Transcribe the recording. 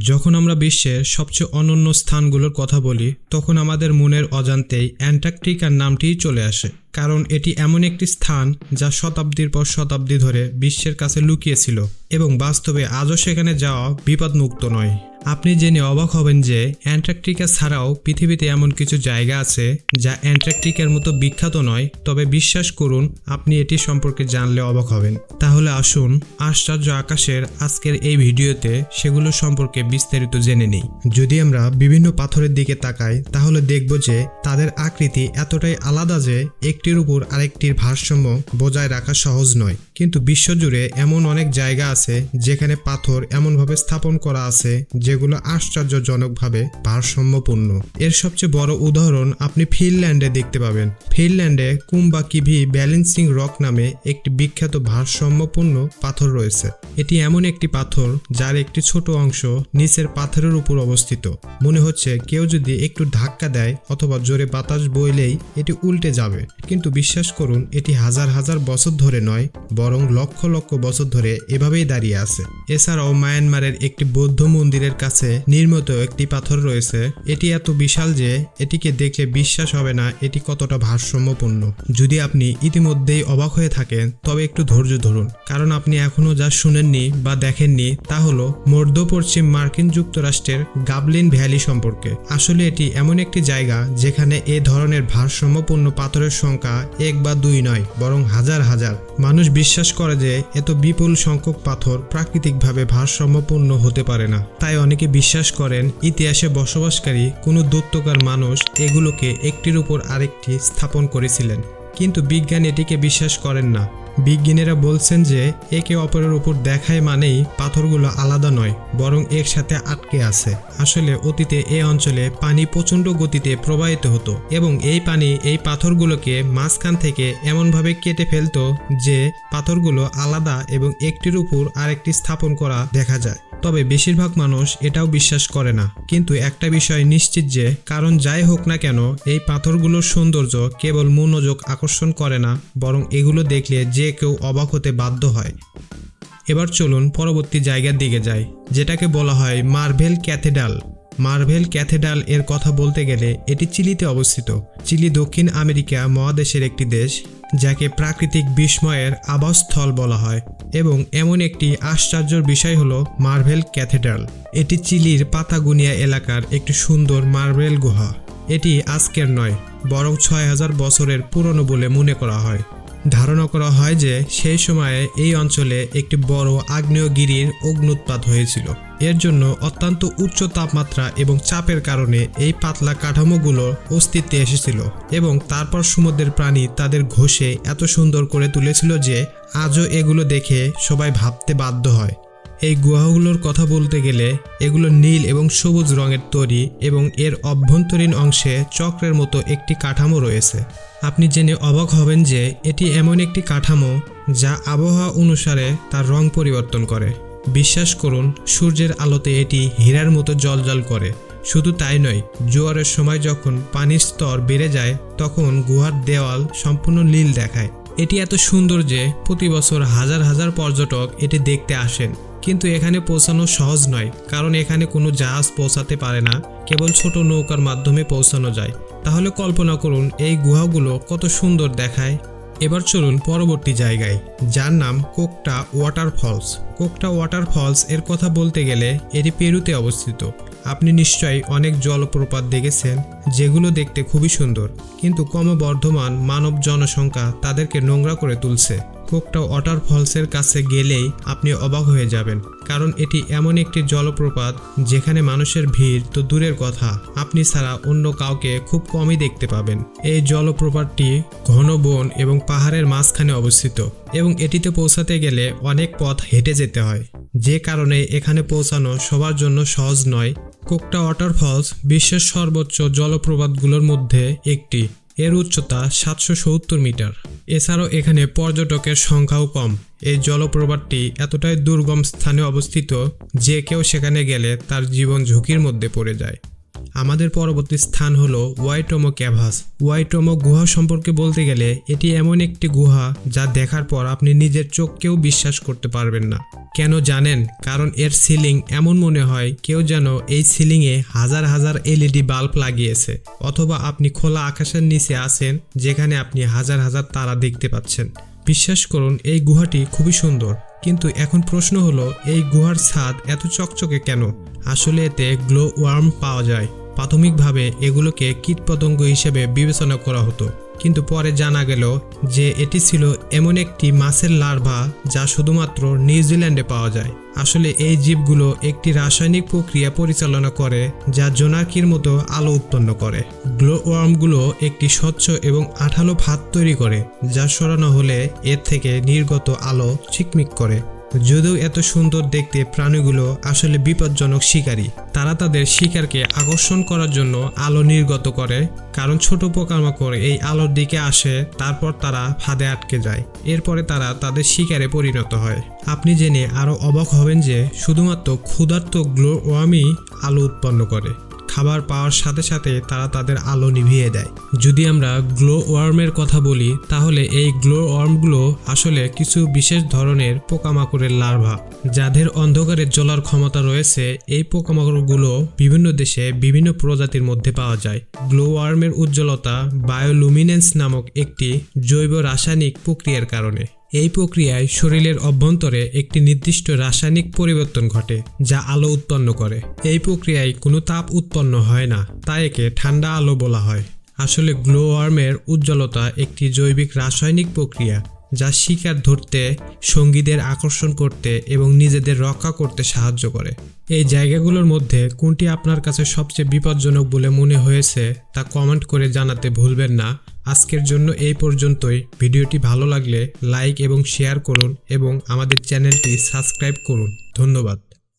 যখন আমরা বিশ্বের সবচেয়ে অনন্য স্থানগুলোর কথা বলি, তখন আমাদের মনের অজান্তেই অ্যান্টার্কটিকার নামটি চলে আসে। কারণ এটি এমন একটি স্থান যা শতাব্দীর পর শতাব্দী ধরে বিশ্বের কাছে লুকিয়েছিল এবং বাস্তবে আজও সেখানে যাওয়া বিপদমুক্ত নয়। আপনি জেনে অবাক হবেন যে অ্যান্টার্কটিকা ছাড়াও পৃথিবীতে এমন কিছু জায়গা আছে যা অ্যান্টার্কটিকার মতো বিখ্যাত নয়, তবে বিশ্বাস করুন, আপনি এটি সম্পর্কে জানলে অবাক হবেন। তাহলে আসুন, আশ্চর্য আকাশের আজকের এই ভিডিওতে সেগুলো সম্পর্কে বিস্তারিত জেনে নিই। যদি আমরা বিভিন্ন পাথরের দিকে তাকাই, তাহলে দেখব যে তাদের আকৃতি এতটাই আলাদা যে একটির উপর আরেকটির ভারসাম্য বজায় রাখা সহজ নয়। কিন্তু বিশ্বজুড়ে এমন অনেক জায়গা আছে যেখানে পাথর এমনভাবে স্থাপন করা আছে যেগুলো আশ্চর্যজনকভাবে ভারসাম্যপূর্ণ। এর সবচেয়ে বড় উদাহরণ আপনি ফিনল্যান্ডে দেখতে পাবেন। ফিনল্যান্ডে কুম্বা কিভি ব্যালেন্সিং রক নামে একটি বিখ্যাত ভারসাম্যপূর্ণ পাথর রয়েছে। এটি এমন একটি পাথর যার একটি ছোট অংশ নিচের পাথরের উপর অবস্থিত। মনে হচ্ছে কেউ যদি একটু ধাক্কা দেয় অথবা জোরে বাতাস বইলেই এটি উল্টে যাবে। কিন্তু বিশ্বাস করুন, এটি হাজার হাজার বছর ধরে নয়, বরং লক্ষ লক্ষ বছর ধরে এভাবেই দাঁড়িয়ে আছে। এছাড়াও মায়ানমারের একটি বৌদ্ধ মন্দিরের কাছে নির্মিত একটি পাথর রয়েছে। এটি এত বিশাল যে এটিকে দেখলে বিশ্বাস হবে না, এটি কতটা ভারসাম্যপূর্ণ। যদি আপনি ইতিমধ্যেই অবাক হয়ে থাকেন, তবে একটু ধৈর্য ধরুন। কারণ আপনি এখনও যা শুনেননি বা দেখেননি, তা হলো মধ্য পশ্চিম মার্কিন যুক্তরাষ্ট্রের গাবলিন ভ্যালি সম্পর্কে। আসলে এটি এমন একটি জায়গা যেখানে এ ধরনের ভারসাম্যপূর্ণ পাথরের সংখ্যা এক বা দুই নয়, বরং হাজার হাজার। মানুষ বিশ্বাস করে যে এত বিপুল সংখ্যক পাথর প্রাকৃতিকভাবে ভারসাম্যপূর্ণ হতে পারে না। তাই অনেকে বিশ্বাস করেন ইতিহাসে বসবাসকারী কোনো দত্তকার মানুষ এগুলোকে একটির উপর আরেকটি স্থাপন করেছিলেন। কিন্তু বিজ্ঞান এটিকে বিশ্বাস করেন না। বিজ্ঞানীরা বলছেন যে, একে অপরের উপর দেখায় মানেই পাথরগুলো আলাদা নয়, বরং একসাথে আটকে আছে। আসলে অতীতে এ অঞ্চলে পানি প্রচণ্ড গতিতে প্রবাহিত হতো এবং এই পানি এই পাথরগুলোকে মাঝখান থেকে এমনভাবে কেটে ফেলত যে, পাথরগুলো আলাদা এবং একটির উপর আরেকটি স্থাপন করা দেখা যায়। তবে বেশিরভাগ মানুষ এটাও বিশ্বাস করে না। কিন্তু একটা বিষয় নিশ্চিত যে, কারণ যাই হোক না কেন, এই পাথরগুলোর সৌন্দর্য কেবল মনোযোগ আকর্ষণ করে না, বরং এগুলো দেখলে যে কেউ অবাক হতে বাধ্য হয়। এবার চলুন পরবর্তী জায়গার দিকে যাই, যেটাকে বলা হয় মার্ভেল ক্যাথেড্রাল। মার্ভেল ক্যাথেড্রাল এর কথা বলতে গেলে এটি চিলিতে অবস্থিত। চিলি দক্ষিণ আমেরিকা মহাদেশের একটি দেশ, যাকে প্রাকৃতিক বিস্ময়ের আবাসস্থল বলা হয়। এবং এমন একটি আশ্চর্যর বিষয় হলো মার্ভেল ক্যাথেড্রাল। এটি চিলির পাতাগুনিয়া এলাকার একটি সুন্দর মার্বেল গুহা। এটি আজকের নয়, বরং ছয় হাজার বছরের পুরনো বলে মনে করা হয়। ধারণা করা হয় যে সেই সময়ে এই অঞ্চলে একটি বড় আগ্নেয়গিরির অগ্নুৎপাত হয়েছিল। এর জন্য অত্যন্ত উচ্চ তাপমাত্রা এবং চাপের কারণে এই পাতলা কাঠামোগুলোর অস্তিত্বে এসেছিল এবং তারপর সমুদ্রের প্রাণী তাদের ঘষে এত সুন্দর করে তুলেছিল যে আজও এগুলো দেখে সবাই ভাবতে বাধ্য হয়। এই গুহাগুলোর কথা বলতে গেলে এগুলো নীল এবং সবুজ রঙের তৈরি এবং এর অভ্যন্তরীণ অংশে চক্রের মতো একটি কাঠামো রয়েছে। আপনি জেনে অবাক হবেন যে এটি এমন একটি কাঠামো যা আবহাওয়া অনুসারে তার রং পরিবর্তন করে। বিশ্বাস করুন, সূর্যের আলোতে এটি হীরার মতো জলজল করে। শুধু তাই নয়, জোয়ারের সময় যখন পানির স্তর বেড়ে যায়, তখন গুহার দেওয়াল সম্পূর্ণ নীল দেখায়। এটি এত সুন্দর যে প্রতি বছর হাজার হাজার পর্যটক এটি দেখতে আসেন। কিন্তু এখানে পৌঁছানো সহজ নয়, কারণ এখানে কোনো জাহাজ পৌঁছাতে পারে না, কেবল ছোট নৌকার মাধ্যমে পৌঁছানো যায়। তাহলে কল্পনা করুন, এই গুহাগুলো কত সুন্দর দেখায়। এবার চলুন পরবর্তী জায়গায়, যার নাম Kokta water false Kokta water false এর কথা বলতে গেলে এটি পেরুতে অবস্থিত। আপনি নিশ্চয়ই অনেক জলপ্রপাত দেখেছেন, যেগুলো দেখতে খুবই সুন্দর। কিন্তু ক্রমবর্ধমান মানব জনসংখ্যা তাদেরকে নোংরা করে তুলছে। কোকটা ওয়াটার ফলসের কাছে গেলেই আপনি অবাক হয়ে যাবেন, কারণ এটি এমন একটি জলপ্রপাত যেখানে মানুষের ভিড় তো দূরের কথা। আপনি ছাড়া অন্য কাউকে খুব কমই দেখতে পাবেন। এই জলপ্রপাতটি ঘন বন এবং পাহাড়ের মাঝখানে অবস্থিত এবং এটিতে পৌঁছাতে গেলে অনেক পথ হেঁটে যেতে হয়। যে কারণে এখানে পৌঁছানো সবার জন্য সহজ নয় কোকটা ওয়াটার ফলস বিশ্বের সর্বোচ্চ জলপ্রপাতগুলোর মধ্যে একটি। এর উচ্চতা সাতশো সত্তর মিটার। এছাড়াও এখানে পর্যটকের সংখ্যাও কম। এই জলপ্রপাতটি এতটাই দুর্গম স্থানে অবস্থিত যে কেউ সেখানে গেলে তার জীবন ঝুঁকির মধ্যে পড়ে যায়। আমাদের পরবর্তী স্থান হল ওয়াইটমো ক্যাভাস। ওয়াইটমো গুহা সম্পর্কে বলতে গেলে এটি এমন একটি গুহা যা দেখার পর আপনি নিজের চোখকেও বিশ্বাস করতে পারবেন না। কেন জানেন? কারণ এর সিলিং এমন মনে হয় কেউ যেন এই সিলিংয়ে হাজার হাজার এলইডি বাল্ব লাগিয়েছে, অথবা আপনি খোলা আকাশের নিচে আছেন যেখানে আপনি হাজার হাজার তারা দেখতে পাচ্ছেন। বিশ্বাস করুন, এই গুহাটি খুবই সুন্দর। কিন্তু এখন প্রশ্ন হলো, এই গুহার ছাদ এত চকচকে কেন? আসলে এতে গ্লো ওয়ার্ম পাওয়া যায়। প্রাথমিকভাবে এগুলোকে কীটপতঙ্গ হিসেবে বিবেচনা করা হতো। কিন্তু পরে জানা গেল যে এটি ছিল এমন একটি মাছের লার্ভা যা শুধুমাত্র নিউজিল্যান্ডে পাওয়া যায়। আসলে এই জীবগুলো একটি রাসায়নিক প্রক্রিয়া পরিচালনা করে যা জোনাকির মতো আলো উৎপন্ন করে। গ্লো ওয়ার্মগুলো একটি স্বচ্ছ এবং আঠালো ভাত তৈরি করে, যা সরানো হলে এর থেকে নির্গত আলো ছিকমিক করে। যদিও এত সুন্দর দেখতে প্রাণীগুলো আসলে বিপজ্জনক শিকারী, তারা তাদের শিকারকে আকর্ষণ করার জন্য আলো নির্গত করে, কারণ ছোট পোকামাকড় এই আলোর দিকে আসে, তারপর তারা ফাঁদে আটকে যায়। এরপরে তারা তাদের শিকারে পরিণত হয়। আপনি জেনে আরও অবাক হবেন যে শুধুমাত্র ক্ষুধার্ত গ্লো ওয়ামই আলো উৎপন্ন করে। খাবার পাওয়ার সাথে সাথে তারা তাদের আলো নিভিয়ে দেয়। যদি আমরা গ্লো ওয়ার্মের কথা বলি, তাহলে এই গ্লো ওয়ার্মগুলো আসলে কিছু বিশেষ ধরনের পোকামাকড়ের লার্ভা, যাদের অন্ধকারে জ্বলার ক্ষমতা রয়েছে। এই পোকামাকড়গুলো বিভিন্ন দেশে বিভিন্ন প্রজাতির মধ্যে পাওয়া যায়। গ্লো ওয়ার্মের উজ্জ্বলতা বায়োলুমিনেন্স নামক একটি জৈব রাসায়নিক প্রক্রিয়ার কারণে। এই প্রক্রিয়ায় শরীরের অভ্যন্তরে একটি নির্দিষ্ট রাসায়নিক পরিবর্তন ঘটে, যা আলো উৎপন্ন করে। এই প্রক্রিয়ায় কোনো তাপ উৎপন্ন হয় না, তাই একে ঠান্ডা আলো বলা হয়। আসলে গ্লো ওয়ার্মের উজ্জ্বলতা একটি জৈবিক রাসায়নিক প্রক্রিয়া। যা শিকার ধরতে, সঙ্গীদের আকর্ষণ করতে এবং নিজেদের রক্ষা করতে সাহায্য করে। এই জায়গাগুলোর মধ্যে কোনটি আপনার কাছে সবচেয়ে বিপজ্জনক বলে মনে হয়েছে তা কমেন্ট করে জানাতে ভুলবেন না। আজকের জন্য এই পর্যন্তই। ভিডিওটি ভালো লাগলে লাইক এবং শেয়ার করুন এবং আমাদের চ্যানেলটি সাবস্ক্রাইব করুন। ধন্যবাদ।